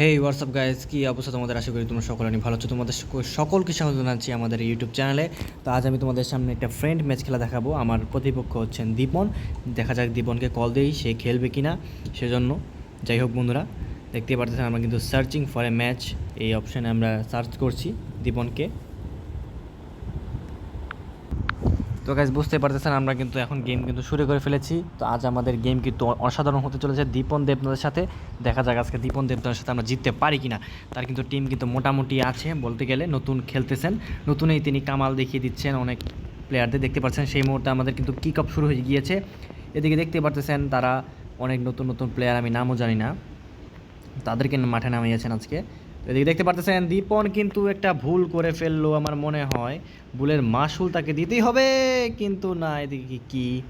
হেই WhatsApp guys কি অবস্থা তোমাদের? আশা করি তোমরা সকলে ভালো আছো। তোমাদের সকল সকলকে স্বাগত জানাচ্ছি আমাদের ইউটিউব চ্যানেলে তো আজ আমি তোমাদের সামনে একটা ফ্রেন্ড ম্যাচ খেলা দেখাবো। আমার প্রতিপক্ষ হচ্ছেন দীপন। দেখা যাক দীপনকে কল দিই সে খেলবে কি না সেজন্য। যাই হোক, বন্ধুরা দেখতে পারতেছেন আমরা কিন্তু সার্চিং ফর এ ম্যাচ এই অপশানে আমরা সার্চ করছি দীপনকে। তো গাইজ বুঝতে পারতেছেন, আমরা কিন্তু এখন গেম কিন্তু শুরু করে ফেলেছি। তো আজ আমাদের গেম কিন্তু অসাধারণ হতে চলেছে দীপন দেবনাথের সাথে। দেখা যাক আজকে দীপন দেবনাথের সাথে আমরা জিততে পারি কিনা। তার কিন্তু টিম কিন্তু মোটামুটি আছে বলতে গেলে, নতুন খেলতেছেন। নতুনই তিনি কামাল দেখিয়ে দিচ্ছেন, অনেক প্লেয়ারদের দেখতে পাচ্ছেন। সেই মুহূর্তে আমাদের কিন্তু কিক অফ শুরু হয়ে গিয়েছে। এদিকে দেখতে পারতেছেন তারা অনেক নতুন নতুন প্লেয়ার আমি নামও জানি না। তাদেরকে মাঠে নামিয়েছেন আজকে। এদিকে দেখতে পারতেছেন, দীপন কিন্তু একটা ভুল করে ফেলল আমার মনে হয়। ভুলের মাসুল তাকে দিতেই হবে, কিন্তু না, এদিকে কি-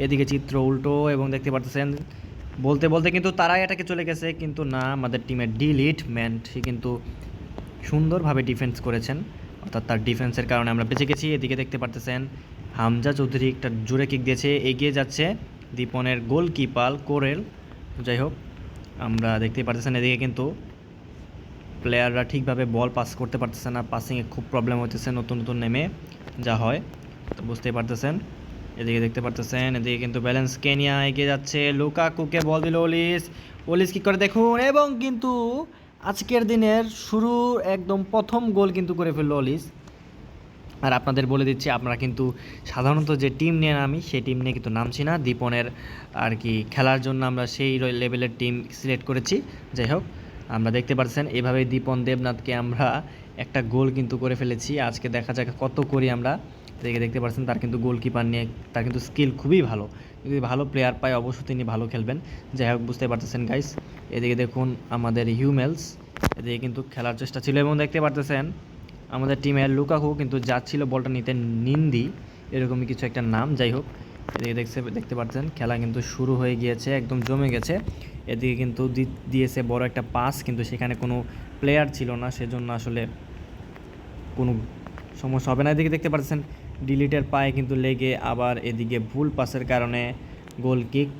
এদিকে চিত্র উল্টো এবং দেখতে পারতেছেন, বলতে বলতে কিন্তু তারাই এটাকে চলে গেছে, কিন্তু না, আমাদের টিমের ডিলিট ম্যান, সে কিন্তু সুন্দরভাবে ডিফেন্স করেছেন। অর্থাৎ তার ডিফেন্সের কারণে আমরা বেঁচে গেছি। এদিকে দেখতে পারতেছেন, হামজা চৌধুরী একটা জোরে কিক দিয়েছে, এগিয়ে যাচ্ছে দীপনের গোলকিপার কোরেল। যাই হোক, আমরা দেখতে পারতেছেন এদিকে কিন্তু প্লেয়াররা ঠিকভাবে বল পাস করতে পারতেছে না পাসিংয়ে খুব প্রবলেম হইতেছে নতুন নতুন নেমে যা হয়। তো বুঝতেই পারতেছেন। এদিকে দেখতে পারতেছেন, এদিকে কিন্তু ব্যালেন্স কেনিয়া এগিয়ে যাচ্ছে। লুকাকুকে বল দিল ওলিস ওলিস কি করে দেখুন, এবং কিন্তু আজকের দিনের শুরু একদম প্রথম গোল কিন্তু করে ফেলল ওলিস আর আপনাদের বলে দিচ্ছি আপনারা কিন্তু সাধারণত যে টিম নিয়ে নামি, সেই টিম নিয়ে কিন্তু নামছি না। দীপনের আর কি খেলার জন্য আমরা সেই লেভেলের টিম সিলেক্ট করেছি। যাই হোক আমরা দেখতে পাচ্ছেন এভাবে দীপন দেবনাথকে আমরা একটা গোল কিন্তু করে ফেলেছি। আজকে দেখা যাক কত করি আমরা। দেখে দেখতে পাচ্ছেন তার কিন্তু গোলকিপার নিয়ে, তার কিন্তু স্কিল খুবই ভালো। যদি ভালো প্লেয়ার পায়, অবশ্যই তিনি ভালো খেলবেন। যাই হোক, বুঝতে পারতেছেন গাইস এদিকে দেখুন আমাদের হিউমেলস এদিকে কিন্তু খেলার চেষ্টা ছিল এবং দেখতে পারতেছেন, আমাদের টিমের লুকাকু কিন্তু যাচ্ছিল বলটা নিতে, নিন্দি, এরকমই কিছু একটা নাম, যাই হোক। এদিকে দেখতে দেখতে পাচ্ছেন, খেলা কিন্তু শুরু হয়ে গিয়েছে, একদম জমে গেছে। এদিকে কিন্তু দিয়েছে বড় একটা পাস, কিন্তু সেখানে কোনো প্লেয়ার ছিল না, সেজন্য আসলে কোনো সমস্যা হবে না। এদিকে দেখতে পাচ্ছেন, ডিলিটের পায়ে কিন্তু লেগে আবার এদিকে ভুল পাসের কারণে গোল কিক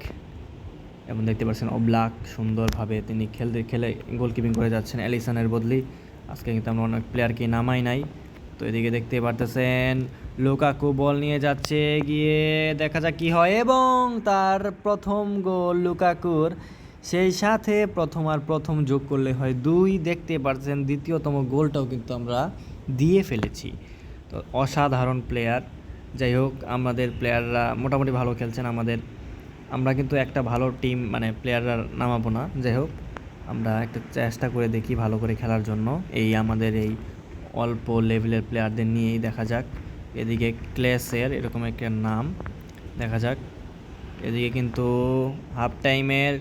এবং দেখতে পাচ্ছেন, অবলাক সুন্দরভাবে তিনি খেলতে, খেলে গোলকিপিং করে যাচ্ছেন অ্যালিসনের বদলি। আজকে কিন্তু আমরা অনেক প্লেয়ারকে নামাই নাই। তো এদিকে দেখতে পারতেছেন, লোকাকু বল নিয়ে যাচ্ছে, গিয়ে দেখা যাক কি হয়। এবং তার প্রথম গোল লুকাকুর, সেই সাথে প্রথম আর প্রথম যোগ করলে হয় দুই। দেখতে পারছেন দ্বিতীয়তম গোলটাও কিন্তু আমরা দিয়ে ফেলেছি। তো অসাধারণ প্লেয়ার যাই হোক, আমাদের প্লেয়াররা মোটামুটি ভালো খেলছেন আমাদের। আমরা কিন্তু একটা ভালো টিম মানে প্লেয়াররা নামাবো না। যাই হোক, আমরা একটা চেষ্টা করে দেখি ভালো করে খেলার জন্য। এই আমাদের এই অল্প লেভেলের প্লেয়ারদের নিয়েই দেখা যাক। এদিকে ক্লেসের এরকম একটা নাম, দেখা যাক। এদিকে কিন্তু হাফ টাইমের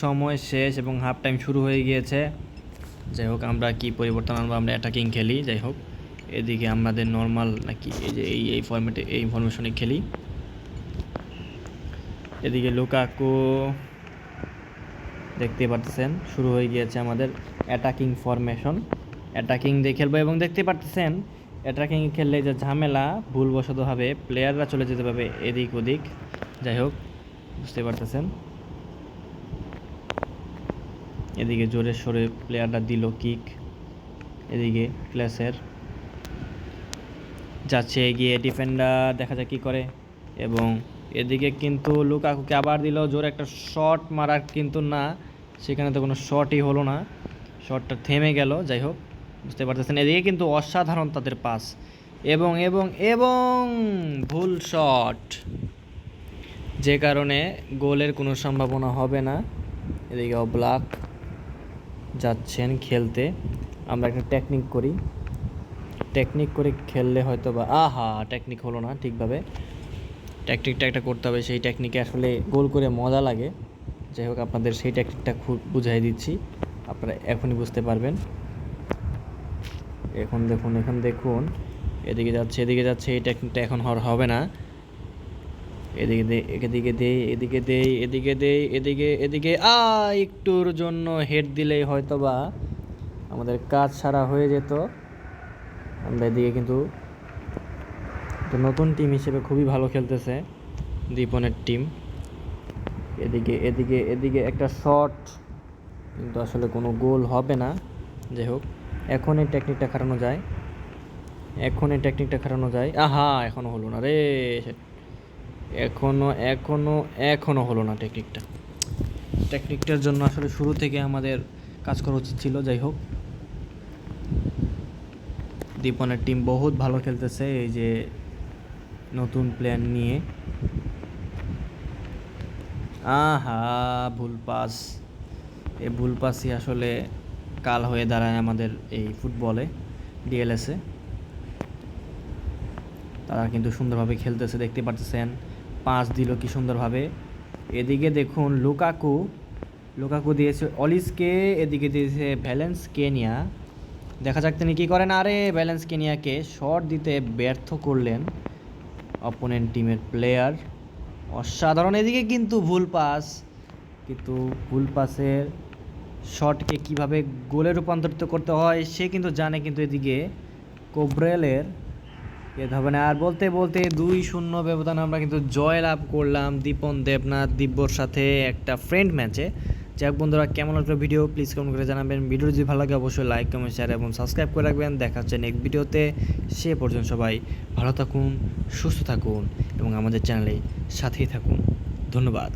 সময় শেষ এবং হাফ টাইম শুরু হয়ে গিয়েছে। যাই হোক, আমরা কি পরিবর্তন আনব? আমরা অ্যাটাকিং খেলি, যাই হোক। এদিকে আমাদের নর্মাল নাকি এই যে এই এই ফর্মেটে এই ফরমেশনে খেলি। এদিকে লুকাকু দেখতে পাচ্ছেন শুরু হয়ে গিয়েছে আমাদের অ্যাটাকিং ফরমেশন অ্যাটাকিং দিয়ে খেলব এবং দেখতে পাচ্ছেন অ্যাটাকিং খেললে যে ঝামেলা ভুলবশতভাবে প্লেয়াররা চলে যেতে পারবে এদিক ওদিক। যাই হোক, বুঝতে পারতেছেন। এদিকে জোরে সোরে প্লেয়াররা দিল কিক এদিকে ক্লাসের যাচ্ছে এগিয়ে ডিফেন্ডার দেখা যাক কী করে। এবং এদিকে কিন্তু লুকাকুকে আবার দিল জোরে একটা শট মারার কিন্তু না, সেখানে তো কোনো শটই হলো না। শটটা থেমে গেল, যাই হোক। বুঝতে পারতেছেন? এদিকে কিন্তু অসাধারণ তাদের পাস এবং এবং এবং ভুল শট যে কারণে গোলের কোনো সম্ভাবনা হবে না। এদিকে অব্লাক যাচ্ছেন খেলতে। আমরা একটা টেকনিক করি। টেকনিক করে খেললে হয়তো বা আহা টেকনিক হলো না ঠিকভাবে। টেকনিকটা একটা করতে হবে, সেই টেকনিকে আসলে গোল করে মজা লাগে। যাই হোক, আপনাদের সেই টেকনিকটা খুব বুঝাই দিচ্ছি। আপনারা এখনই বুঝতে পারবেন। এখন দেখুন এখন দেখুন। এদিকে যাচ্ছে এদিকে যাচ্ছে এই টেকনিকটা এখন হর হবে না। এদিকে দে এদিকে দে এদিকে দে এদিকে দে, এদিকে এদিকে আ একটুর জন্য হেড দিলেই হয়তো বা আমাদের কাজ সারা হয়ে যেত। আমরা এদিকে কিন্তু নতুন টিম হিসেবে খুবই ভালো খেলতেছে, দীপনের টিম। এদিকে এদিকে এদিকে একটা শট, কিন্তু আসলে কোনো গোল হবে না। যাই হোক। এখন এই টেকনিকটা খাটানো যায়। এখন এই টেকনিকটা খাটানো যায়। আহা এখনও হলো না রে এখনও এখনও এখনও হলো না টেকনিকটা টেকনিকটার জন্য আসলে শুরু থেকে আমাদের কাজ করা উচিত ছিল, যাই হোক। দীপনের টিম বহুত ভালো খেলতেছে, এই যে নতুন প্ল্যান নিয়ে। আহা, ভুল পাস এই ভুল পাসই আসলে কাল হয়ে দাঁড়ায় আমাদের এই ফুটবলে ডিএলএসে তারা কিন্তু সুন্দরভাবে খেলতেছে, দেখতে পারতেছেন। পাস দিল কি সুন্দরভাবে। এদিকে দেখুন লুকাকু লুকাকু দিয়েছে অলিসকে, এদিকে দিয়েছে ভ্যালেন্স কেনিয়া। দেখা যাক তিনি কী করেন। আরে, ভ্যালেন্স কেনিয়াকে শট দিতে ব্যর্থ করলেন অপোনেন্ট টিমের প্লেয়ার অসাধারণ। এদিকে কিন্তু ভুল পাস কিন্তু ভুল পাসের শটকে কীভাবে গোলে রূপান্তরিত করতে হয়, সে কিন্তু জানে কিন্তু এদিকে কোব্রেলের এ হবে না। আর বলতে বলতে দুই শূন্য ব্যবধান আমরা কিন্তু জয় লাভ করলাম দীপন দেবনাথ দিব্যর সাথে একটা ফ্রেন্ড ম্যাচে যাই হোক বন্ধুরা, কেমন লাগল ভিডিও প্লিজ কমেন্ট করে জানাবেন। ভিডিও যদি ভালো লাগে, অবশ্যই লাইক কমেন্ট শেয়ার এবং সাবস্ক্রাইব করে রাখবেন। দেখা হচ্ছে নেক্সট ভিডিওতে সে পর্যন্ত সবাই ভালো থাকুন, সুস্থ থাকুন এবং আমাদের চ্যানেলে সাথেই থাকুন। ধন্যবাদ।